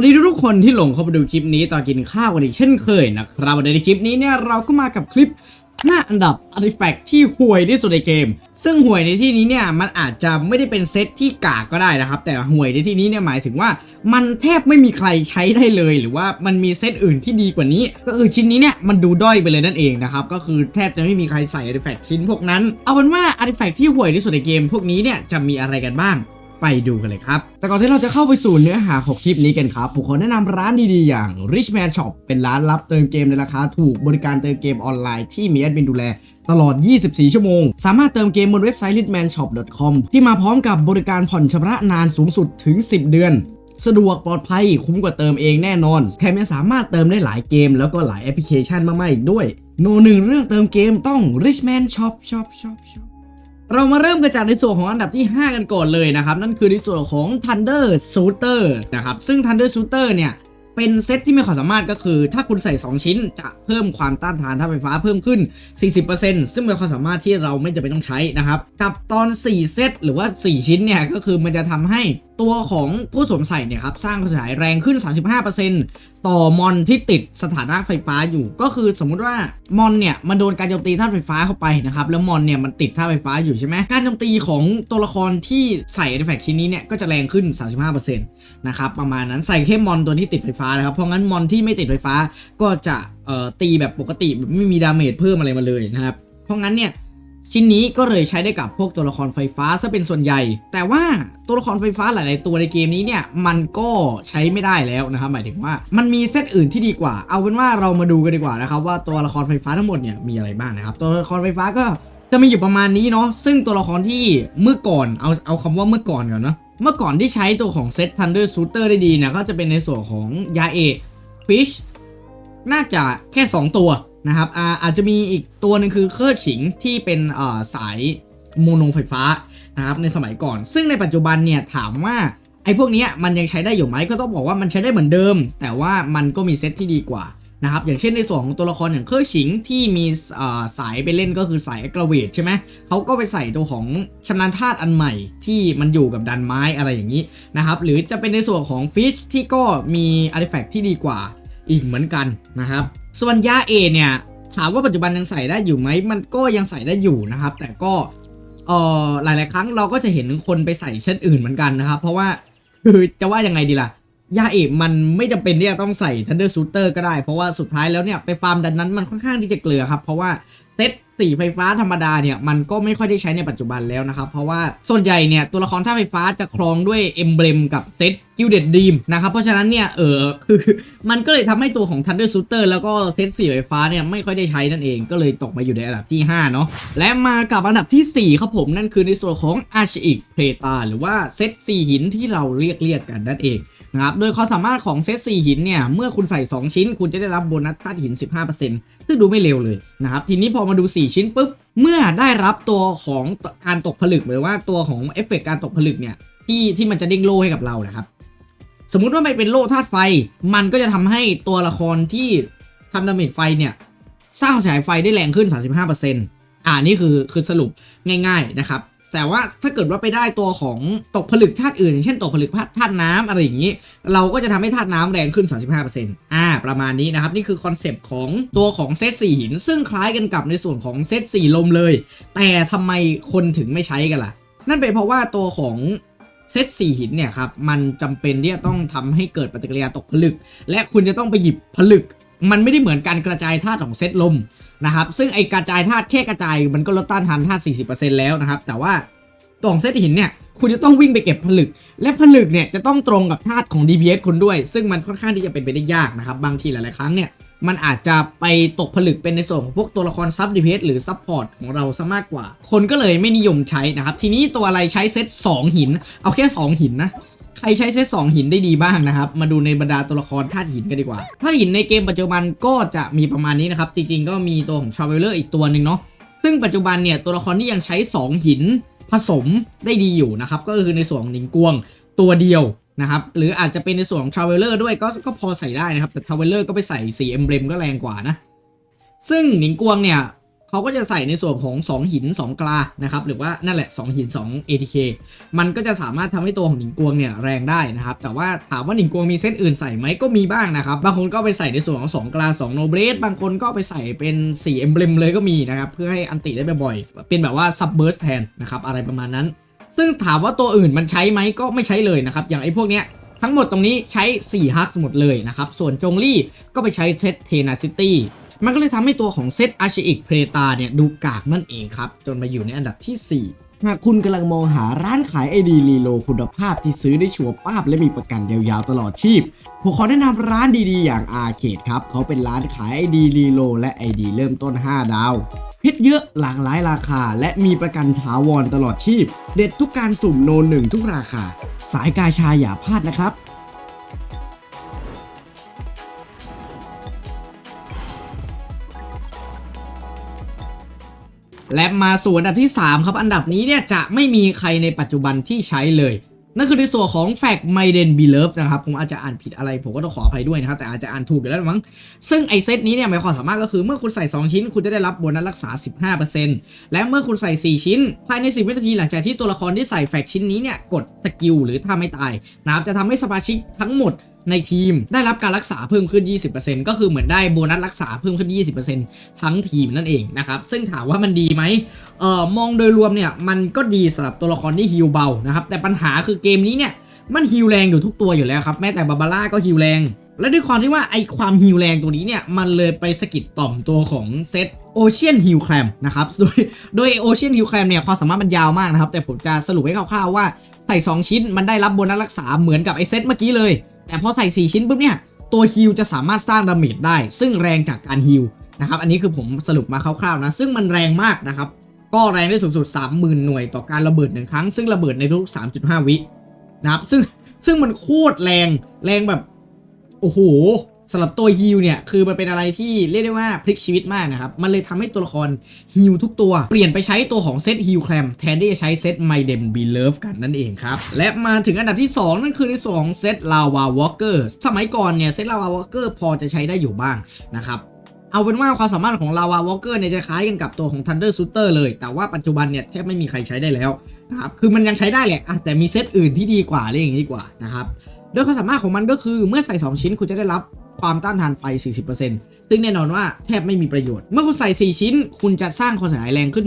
วัสดีทุกคนที่หลงเข้ามาดูคลิปนี้ตอนกินข้าวกันอีกเช่นเคยนะครับวันในคลิปนี้เนี่ยเราก็มากับคลิป5อันดับอาร์ติแฟกต์ที่ห่วยที่สุดในเกม ซึ่งห่วยในที่นี้เนี่ยมันอาจจะไม่ได้เป็นเซตที่กากก็ได้นะครับ แต่ห่วยในที่นี้เนี่ยหมายถึงว่ามันแทบไม่มีใครใช้ได้เลย หรือว่ามันมีเซตอื่นที่ดีกว่านี้ ก็คือชิ้นนี้เนี่ยมันดูด้อยไปเลยนั่นเองนะครับ ก็คือแทบจะไม่มีใครใส่อาร์ติแฟกต์ชิ้นพวกนั้น เอาเป็นว่าอาร์ติแฟกต์ที่ห่วยที่สุดในเกม พวกนี้เนี่ยจะมีอะไรกันบ้าง ไปดูกันเลยครับ แต่ก่อนที่เราจะเข้าไปสู่เนื้อหาของคลิปนี้กันครับ ผมขอแนะนำร้านดีๆอย่าง Richman Shop เป็นร้านรับเติมเกมในราคาถูกบริการเติมเกมออนไลน์ที่มีแอดมินดูแลตลอด 24 ชั่วโมง สามารถเติมเกมบนเว็บไซต์ richmanshop.com ที่มาพร้อมกับบริการผ่อนชำระนานสูงสุดถึง 10 เดือน สะดวกปลอดภัยคุ้มกว่าเติมเองแน่นอน แถมยังสามารถเติมได้หลายเกม แล้วก็หลายแอปพลิเคชันมากๆอีกด้วย โนหนึ่งเรื่องเติมเกมต้อง Richman Shop Shop Shop Shop เรามาเริ่มกันจากในส่วนของอันดับที่ 5 กันก่อนเลยนะครับ นั่นคือในส่วนของ Thunder Shooter นะครับ ซึ่ง Thunder Shooter เนี่ย เป็นเซตที่มีความสามารถก็คือ ถ้าคุณใส่ 2 ชิ้นจะเพิ่มความต้านทานท่าไฟฟ้าเพิ่มขึ้น 40%ซึ่งเป็นความสามารถที่เราไม่จำเป็นต้องใช้นะครับ กับตอน 4 เซตหรือว่า 4 ชิ้นเนี่ย ก็คือมันจะทำให้ ตัวของผู้สวมใส่เนี่ยครับสร้างความเสียหายแรงขึ้น 35%ต่อมอนที่ติดสถานะไฟฟ้าอยู่ ก็คือสมมุติว่ามอนเนี่ยมันโดนการโจมตีธาตุไฟฟ้าเข้าไปนะครับแล้วมอนเนี่ยมันติดธาตุไฟฟ้าอยู่ใช่ไหมการโจมตีของตัวละครที่ใส่อาร์ติแฟกชิ้นนี้เนี่ยก็จะแรงขึ้น 35%นะครับประมาณนั้นใส่แค่มอนตัวที่ติดไฟฟ้านะครับเพราะงั้นมอนที่ไม่ติดไฟฟ้าก็จะเอ่อตีแบบปกติไม่มีดาเมจเพิ่มอะไรมาเลยนะครับเพราะงั้นเนี่ย ชิ้นนี้ก็เลยใช้ได้กับพวกตัวละครไฟฟ้าซะเป็นส่วนใหญ่ แต่ว่าตัวละครไฟฟ้าหลาย ๆ ตัวในเกมนี้เนี่ยมันก็ใช้ไม่ได้แล้วนะครับหมายถึงว่ามันมีเซตอื่นที่ดีกว่า เอาเป็นว่าเรามาดูกันดีกว่านะครับว่าตัวละครไฟฟ้าทั้งหมดเนี่ยมีอะไรบ้างนะครับตัวละครไฟฟ้าก็จะมีอยู่ประมาณนี้เนาะซึ่งตัวละครที่เมื่อก่อนเอาเอาคำว่าเมื่อก่อนก่อนเนาะเมื่อก่อนที่ใช้ตัวของเซต Thunder Shooter ได้ดีเนี่ยก็จะเป็นในส่วนของยาเอฟิชน่าจะแค่ 2 ตัว นะครับอาอาจจะมีอีกตัวหนึ่งคือเคอร์ฉิงที่เป็นสายโมโนไฟฟ้านะครับในสมัยก่อน ซึ่งในปัจจุบันเนี่ยถามว่าไอ้พวกนี้มันยังใช้ได้อยู่ไหมก็ต้องบอกว่ามันใช้ได้เหมือนเดิม แต่ว่ามันก็มีเซตที่ดีกว่านะครับอย่างเช่นในส่วนของตัวละครอย่างเคอร์ฉิงที่มีสายไปเล่นก็คือสายกราเวทใช่ไหมเขาก็ไปใส่ตัวของชำนาญธาตุอันใหม่ที่มันอยู่กับดันไม้อะไรอย่างนี้นะครับหรือจะเป็นในส่วนของฟิชที่ก็มีอาร์ติแฟกต์ที่ดีกว่าอีกเหมือนกันนะครับส่วนยาเอเนี่ยถามว่าปัจจุบันยังใส่ได้อยู่ไหมมันก็ยังใส่ได้อยู่นะครับ แต่ก็เอ่อหลาย ๆ ครั้งเราก็จะเห็นคนไปใส่เช่นอื่นเหมือนกันนะครับ เพราะว่าคือจะว่ายังไงดีล่ะยาเอกมันไม่จำเป็นที่จะต้องใส่ Thunder Shooter ก็ได้ เพราะว่าสุดท้ายแล้วเนี่ยไปฟาร์มดันนั้นมันค่อนข้างที่จะเกลือครับ เพราะว่าเซตสีไฟฟ้าธรรมดาเนี่ยมันก็ไม่ค่อยได้ใช้ในปัจจุบันแล้วนะครับ เพราะว่าส่วนใหญ่เนี่ยตัวละครท่าไฟฟ้าจะครองด้วยเอมเบลมกับเซต กิลเด็ดดีมนะครับ เพราะฉะนั้นเนี่ยเออคือมันก็เลยทำให้ตัวของ Thunder Shooter แล้วก็เซตสีไฟฟ้าเนี่ยไม่ค่อยได้ใช้นั่นเอง ก็เลยตกมาอยู่ในอันดับที่ 5 เนาะและมากับอันดับทีสี่4 ครับผม นั่นคือในส่วนของ Archaic Preta หรือว่าเซต4หินที่เราเรียกเรียกกันนั่นเองนะครับโดยความสามารถของเซต4หินเนี่ยเมื่อคุณใส่ 2 ชิ้น คุณจะได้รับโบนัสธาตุหิน 15%ซึ่งดูไม่เร็วเลยนะครับทีนี้พอมาดู 4 ชิ้นปุ๊บเมื่อได้รับตัวของการตกผลึกหรือว่าตัวของเอฟเฟกการตกผลึกเนี่ยที่ที่มันจะเด้งโล่ให้กับเรานะครับ สมมุติว่ามันเป็นโล่ธาตุไฟ มันก็จะทำให้ตัวละครที่ทำดาเมจไฟเนี่ยสร้างความเสียหายไฟได้แรงขึ้น 35%อ่านี่คือคือสรุปง่าย ๆนะครับ แต่ว่าถ้าเกิดว่าไปได้ตัวของตกผลึกธาตุอื่น เช่นตกผลึกธาตุน้ำอะไรอย่างนี้ เราก็จะทำให้ธาตุน้ำแรงขึ้น 35%อ่า ประมาณนี้นะครับ นี่คือคอนเซปต์ของตัวของเซต4หิน ซึ่งคล้ายกันกับในส่วนของเซต4ลมเลย แต่ทำไมคนถึงไม่ใช้กันล่ะ นั่นเป็นเพราะว่าตัวของ เซต4หินเนี่ยครับมันจำเป็นที่จะต้องทำให้เกิดปฏิกิริยาตกผลึก และคุณจะต้องไปหยิบผลึก มันไม่ได้เหมือนการกระจายธาตุของเซตลมนะครับซึ่งไอกระจายธาตุแค่กระจายมันก็ลดต้านทานธาตุ40%แล้วนะครับแต่ว่าตวของเซตหินเนี่ยคุณจะต้องวิ่งไปเก็บผลึก และผลึกเนี่ยจะต้องตรงกับธาตุของ DPS คุณด้วย ซึ่งมันค่อนข้างที่จะเป็นไปได้ยากนะครับบางทีหลายๆครั้งเนี่ย มันอาจจะไปตกผลึกเป็นในส่วนของพวกตัวละครซับ DPS หรือซับพอร์ตของเราซะมากกว่า คนก็เลยไม่นิยมใช้นะครับ ทีนี้ตัวอะไรใช้เซต2 หิน เอาแค่ 2 หินนะใครใช้เซต2หินได้ดีบ้างนะครับ มาดูในบรรดาตัวละครธาตุหินกันดีกว่าธาตุหินในเกมปัจจุบันก็จะมีประมาณนี้นะครับ จริงๆก็มีตัวของ Traveler อีกตัวหนึ่งเนาะซึ่งปัจจุบันเนี่ยตัวละครที่ยังใช้ 2 หินผสมได้ดีอยู่นะครับ ก็คือในส่วนของหนิงกวงตัวเดียว นะครับ หรืออาจจะเป็นในส่วนของ Traveler ด้วยก็ก็พอใส่ได้นะครับ แต่ Traveler ก็ไปใส่สีเอ็มเบลมก็แรงกว่านะ ซึ่งหนิงกวงเนี่ยเขาก็จะใส่ในส่วนของ 2 หิน 2 กลานะครับ หรือว่านั่นแหละ 2 หิน 2 ATK มันก็จะสามารถทำให้ตัวของหนิงกวงเนี่ยแรงได้นะครับ แต่ว่าถามว่าหนิงกวงมีเซตอื่นใส่ไหมก็มีบ้างนะครับ บางคนก็ไปใส่ในส่วนของ 2 กลา 2 โนเบรสบางคนก็ไปใส่เป็น4 Emblem เลยก็มีนะครับ เพื่อให้อันติได้บ่อยๆเป็นแบบว่า Sub Burst แทนนะครับอะไรประมาณนั้น ซึ่งถามว่าตัวอื่นมันใช้ไหมก็ไม่ใช้เลยนะครับ อย่างไอ้พวกเนี้ยทั้งหมดตรงนี้ใช้4ฮักหมดเลยนะครับ ส่วนจงลี่ก็ไปใช้เซตเทนาซิตี้มันก็เลยทำให้ตัวของเซตอาชิอิกเพรตาเนี่ยดูกากนั่นเองครับ จนมาอยู่ในอันดับที่ 4หากคุณกำลังมองหาร้านขายไอดีรีโลคุณภาพที่ซื้อได้ชัวร์ป้าบและมีประกันยาวๆตลอดชีพ ผมขอแนะนำร้านดีๆอย่างอาเคดครับ เขาเป็นร้านขายไอดีรีโลและไอดีเริ่มต้น 5 ดาว เพชรเยอะหลากหลายราคา และมีประกันถาวรตลอดชีพ เด็ดทุกการสุ่มโนนหนึ่งทุกราคา สายกาชาอย่าพลาดนะครับและมาสู่อันดับที่ 3 ครับ อันดับนี้เนี่ยจะไม่มีใครในปัจจุบันที่ใช้เลย นั่นคือในส่วนของแฟกไมเดนบีเลิฟนะครับ ผมอาจจะอ่านผิดอะไร ผมก็ต้องขออภัยด้วยนะครับ แต่อาจจะอ่านถูกอยู่แล้วมั้ง ซึ่งไอเซตนี้เนี่ยมีความสามารถก็คือเมื่อคุณใส่ 2 ชิ้น คุณจะได้รับโบนัสรักษา 15%และเมื่อคุณใส่ 4 ชิ้น ภายใน 10 วินาทีหลังจากที่ตัวละครที่ใส่แฟกชิ้นนี้เนี่ยกดสกิลหรือถ้าไม่ตายนะครับจะทำให้สมาชิกทั้งหมด ในทีมได้รับการรักษาเพิ่มขึ้น 20%ก็คือเหมือนได้โบนัสรักษาเพิ่มขึ้น 20%ทั้งทีมนั่นเองนะครับซึ่งถามว่ามันดีไหมเอ่อมองโดยรวมเนี่ยมันก็ดีสำหรับตัวละครที่ฮิลเบานะครับแต่ปัญหาคือเกมนี้เนี่ยมันฮิลแรงอยู่ทุกตัวอยู่แล้วครับแม้แต่บาบาร่าก็ฮิลแรงและด้วยความที่ว่าไอความฮิลแรงตัวนี้เนี่ย มันเลยไปสกิดต่อมตัวของเซตโอเชียนฮิลแคลมนะครับ โดยโดยโอเชียนฮิลแคลมเนี่ย ความสามารถมันยาวมากนะครับ แต่ผมจะสรุปให้คร่าวๆว่า ใส่ 2 ชิ้นมันได้รับโบนัสรักษาเหมือนกับไอเซตเมื่อกี้เลย แต่พอใส่ 4 ชิ้นปุ๊บเนี่ย ตัวฮิลจะสามารถสร้างดาเมจได้ ซึ่งแรงจากการฮิลนะครับ อันนี้คือผมสรุปมาคร่าวๆนะ ซึ่งมันแรงมากนะครับ ก็แรงได้สูงสุด 30,000 หน่วยต่อการระเบิดหนึ่งครั้ง ซึ่งระเบิดในทุก 3.5 วินะครับ ซึ่งซึ่งมันโคตรแรง แรงแบบ โอ้โห สำหรับตัวฮิลเนี่ยคือมันเป็นอะไรที่เรียกได้ว่าพลิกชีวิตมากนะครับ มันเลยทำให้ตัวละครฮิลทุกตัว เปลี่ยนไปใช้ตัวของเซตฮิลแคลมแทนที่จะใช้เซตไมเดมบีเลิฟกันนั่นเองครับ และมาถึงอันดับที่ 2 นั่นคือในส่วนของเซตลาวาวอลเกอร์สมัยก่อนเนี่ยเซตลาวาวอลเกอร์พอจะใช้ได้อยู่บ้างนะครับเอาเป็นว่าความสามารถของลาวาวอลเกอร์เนี่ยจะคล้ายกันกับตัวของ Thunder Shooter เลย แต่ว่าปัจจุบันเนี่ยแทบไม่มีใครใช้ได้แล้วนะครับ คือมันยังใช้ได้แหละแต่มีเซตอื่นที่ดีกว่าเรียกอย่างนี้ดีกว่านะครับ โดยความสามารถของมันก็คือเมื่อใส่ 2 ชิ้นคุณจะได้รับ ความต้านทานไฟ 40%ซึ่งแน่นอนว่าแทบไม่มีประโยชน์ เมื่อคุณใส่ 4 ชิ้น คุณจะสร้างความเสียหายแรงขึ้น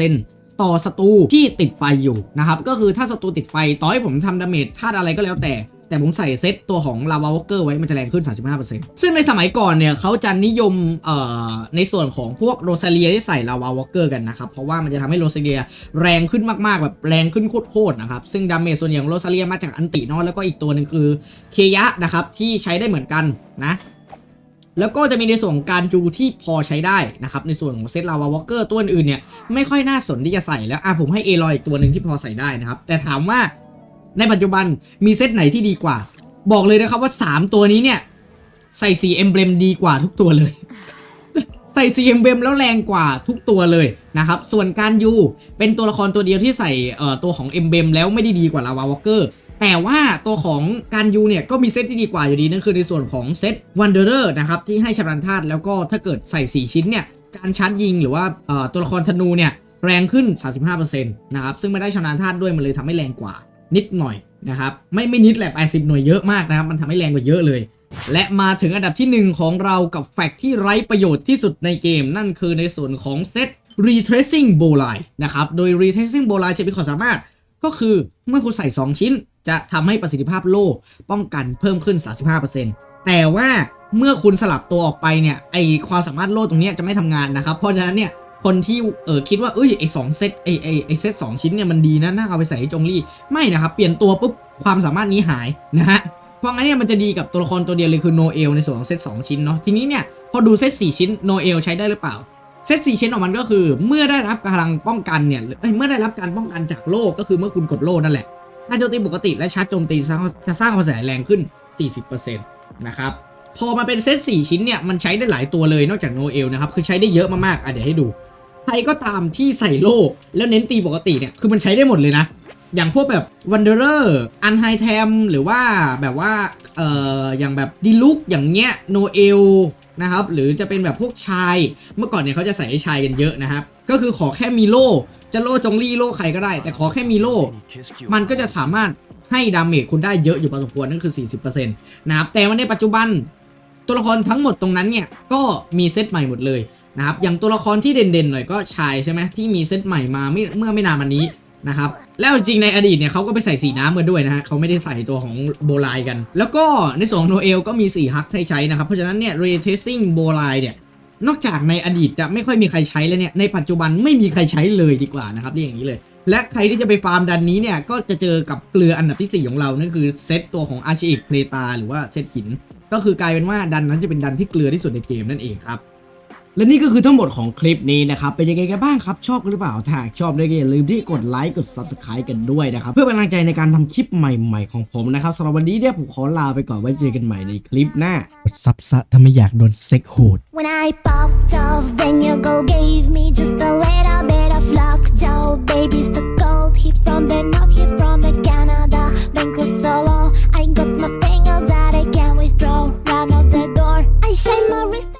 35%ต่อศัตรูที่ติดไฟอยู่นะครับ ก็คือถ้าศัตรูติดไฟ ต่อให้ผมทำดาเมจธาตุอะไรก็แล้วแต่ แต่ผมใส่เซตตัวของลาวาวอลเกอร์ไว้มันจะแรงขึ้น 35%ซึ่งในสมัยก่อนเนี่ยเขาจะนิยมในส่วนของพวกโรซาเลียที่ใส่ลาวาวอลเกอร์กันนะครับ เพราะว่ามันจะทำให้โรซาเลียแรงขึ้นมากๆ แบบแรงขึ้นโคตรๆนะครับ ซึ่งดาเมจส่วนใหญ่ของโรซาเลียมาจากอันตินอแล้วก็อีกตัวหนึ่งคือเคยะนะครับที่ใช้ได้เหมือนกันนะแล้วก็จะมีในส่วนของการจูที่พอใช้ได้นะครับ ในส่วนของเซตลาวาวอลเกอร์ตัวอื่นๆเนี่ย ไม่ค่อยน่าสนที่จะใส่แล้วอะผมให้เอลอยอีกตัวหนึ่งที่พอใส่ได้นะครับ แต่ถามว่า ในปัจจุบันมีเซตไหนที่ดีกว่า บอกเลยนะครับว่า 3 ตัวนี้เนี่ย ใส่สีเอ็มเบลมดีกว่าทุกตัวเลย ใส่สีเอ็มเบลมแล้วแรงกว่าทุกตัวเลยนะครับ ส่วนการยูเป็นตัวละครตัวเดียวที่ใส่เอ่อตัวของเอ็มเบลมแล้วไม่ได้ดีกว่าลาวาวอลเกอร์แต่ว่าตัวของการยูเนี่ยก็มีเซตที่ดีกว่าอยู่ดีนั่นคือในส่วนของเซตวันเดอร์นะครับที่ให้ชำนาญธาตุแล้วก็ถ้าเกิดใส่ 4 ชิ้นเนี่ยการชาร์จยิงหรือว่าเอ่อตัวละครธนูเนี่ยแรงขึ้น 35%นะครับซึ่งไม่ได้ชำนาญธาตุด้วยมันเลยทำให้แรงกว่า นิดหน่อยนะครับไม่ไม่นิดแหละ80 หน่วยเยอะมากนะครับ มันทำให้แรงกว่าเยอะเลย และมาถึงอันดับที่ 1 ของเรากับแฟกที่ไร้ประโยชน์ที่สุดในเกม นั่นคือในส่วนของเซต retracing b o l i นะครับ โดย retracing b o l i จะมีความสามารถก็คือเมื่อคุณใส่ 2 ชิ้น จะทำให้ประสิทธิภาพโล่ป้องกันเพิ่มขึ้น 35%แต่ว่าเมื่อคุณสลับตัวออกไปเนี่ยไอความสามารถโล่ตรงนี้จะไม่ทำงานนะครับ เพราะฉะนั้นเนี่ย คนที่เออคิดว่าเอ้ยไอสองเซตไอไอไอเซตสองชิ้นเนี่ยมันดีนะน่าเอาไปใส่จงลี่ไม่นะครับ เปลี่ยนตัวปุ๊บความสามารถนี้หายนะฮะเพราะงั้นเนี่ยมันจะดีกับตัวละครตัวเดียวเลยคือโนเอลในส่วนของเซต2ชิ้นเนาะทีนี้เนี่ยพอดูเซต4ชิ้นโนเอลใช้ได้หรือเปล่าเซต4ชิ้นของมันก็คือ เมื่อได้รับกำลังป้องกันเนี่ยเอ้ยเมื่อได้รับการป้องกันจากโล่ก็คือเมื่อคุณกดโล่นั่นแหละถ้าโจมตีปกติและชาร์จโจมตีจะสร้างความเสียหายแรงขึ้น 40%นะครับพอมาเป็นเซต4ชิ้นเนี่ยมันใช้ได้หลายตัวเลยนอกจากโนเอลนะครับคือใช้ได้เยอะมากๆอะเดี๋ยวให้ดู ก็ตามที่ใส่โล่แล้วเน้นตีปกติเนี่ย คือมันใช้ได้หมดเลยนะ อย่างพวกแบบ Wanderer อันไฮแทมหรือว่าแบบว่า เอ่อ อย่างแบบดีลุกอย่างเงี้ยโนเอลนะครับ หรือจะเป็นแบบพวกชาย เมื่อก่อนเนี่ยเขาจะใส่ให้ชายกันเยอะนะครับ ก็คือขอแค่มีโล่จะโล่จงลี่โล่ใครก็ได้ แต่ขอแค่มีโล่มันก็จะสามารถให้ดาเมจคุณได้เยอะอยู่พอสมควรนั่นคือ 40%นะครับแต่ว่าในปัจจุบันตัวละครทั้งหมดตรงนั้นเนี่ย ก็มีเซตใหม่หมดเลย นะครับอย่างตัวละครที่เด่นๆหน่อยก็ชายใช่ไหมที่มีเซตใหม่มาไม่เมื่อไม่นานมานี้นะครับแล้วจริงในอดีตเนี่ยเขาก็ไปใส่สีน้ำกันด้วยนะฮะเขาไม่ได้ใส่ตัวของโบไลกัน แล้วก็ในส่วนของโนเอลก็มี4ฮักให้ใช้นะครับ เพราะฉะนั้นเนี่ยเรเทสซิ่งโบไลเนี่ยนอกจากในอดีตจะไม่ค่อยมีใครใช้แล้วเนี่ยในปัจจุบันไม่มีใครใช้เลยดีกว่านะครับเรียกอย่างนี้เลย และใครที่จะไปฟาร์มดันนี้เนี่ยก็จะเจอกับเกลืออันดับที่ 4 ของเรานั่นคือเซตตัวของอาชิอิกเพลตาหรือว่าเซตหิน ก็คือกลายเป็นว่าดันนั้นจะเป็นดันที่เกลือที่สุดในเกมนั่นเองครับ และนี่ก็คือทั้งหมดของคลิปนี้นะครับ เป็นยังไงกันบ้างครับ ชอบหรือเปล่า ถ้าหากชอบได้ก็อย่าลืมที่กดไลค์กด Subscribe กันด้วยนะครับ เพื่อเป็นกำลังใจในการทำคลิปใหม่ๆของผมนะครับสำหรับวันนี้เนี่ยผมขอลาไปก่อนไว้เจอกันใหม่ในคลิปหน้ากดซับซะถ้าไม่อยากโดนเซ็กโหด When I popped off, then your girl gave me just a little bit of luck. Joe, baby, so cold. He from the